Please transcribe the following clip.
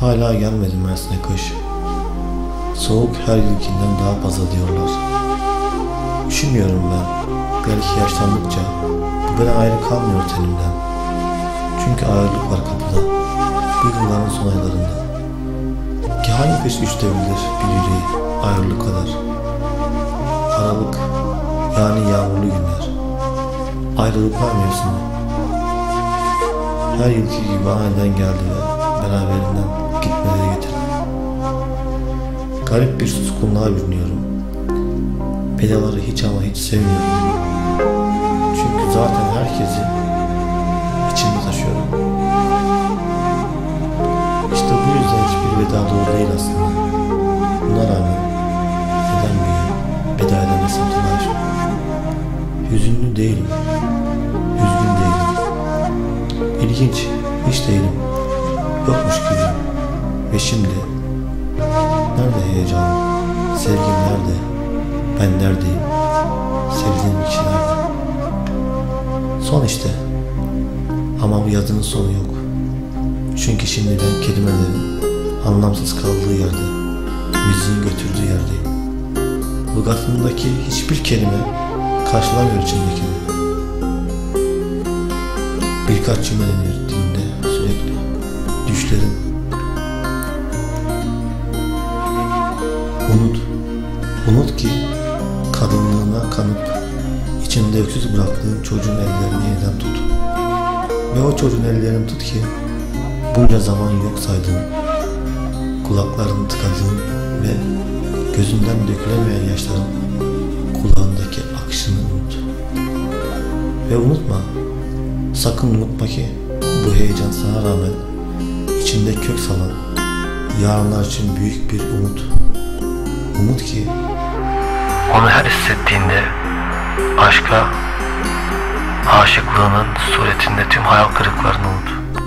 Hala gelmedi Mersin'e kış. Soğuk her yılkinden daha fazla diyorlar. Üşümüyorum ben. Belki yaşlandıkça bu beden ayrı kalmıyor tenimden. Çünkü ayrılık var kapıda. Bu yılların son aylarında. Ki hangi kış üçtebilir bir yüreği ayrılık kadar. Aralık yani yağmurlu günler. Ayrılıklar mevsimi. Her yılki gibi aniden geldi ve beraberinden getirdi. Garip bir suskunluğa bürünüyorum. Pedaları hiç ama hiç sevmiyorum. Çünkü zaten herkesi içimde taşıyorum. İşte bu yüzden hiçbir veda doğru değil aslında. Buna rağmen neden bir veda edemezsem telaş. Hüzünlü değilim. Üzgün değilim. İlginç, hiç değilim. Yokmuş gibi. Ve şimdi nerede heyecanım? Sevgim nerede? Ben neredeyim? Sevdiğim kişi nerede? Son işte. Ama bu yazının sonu yok. Çünkü şimdi ben kelimelerin anlamsız kaldığı yerde, müziğin götürdüğü yerdeyim. Lugatımdaki hiçbir kelime karşılamıyor içimdekini. Birkaç cümle denir dilimde sürekli. Düşlerim. Unut. Unut ki kadınlığına kanıp içinde öksüz bıraktığın çocuğun ellerini yeniden tut. Ve o çocuğun ellerini tut ki bunca zaman yok saydığın, kulaklarını tıkadığın ve gözünden dökülemeyen yaşların kulağındaki akışını unut. Ve unutma, sakın unutma ki bu heyecan sana rağmen içinde kök salan yarınlar için büyük bir umut. Umut ki Onu her hissettiğinde aşka, aşıklığının suretinde tüm hayal kırıklarını unut.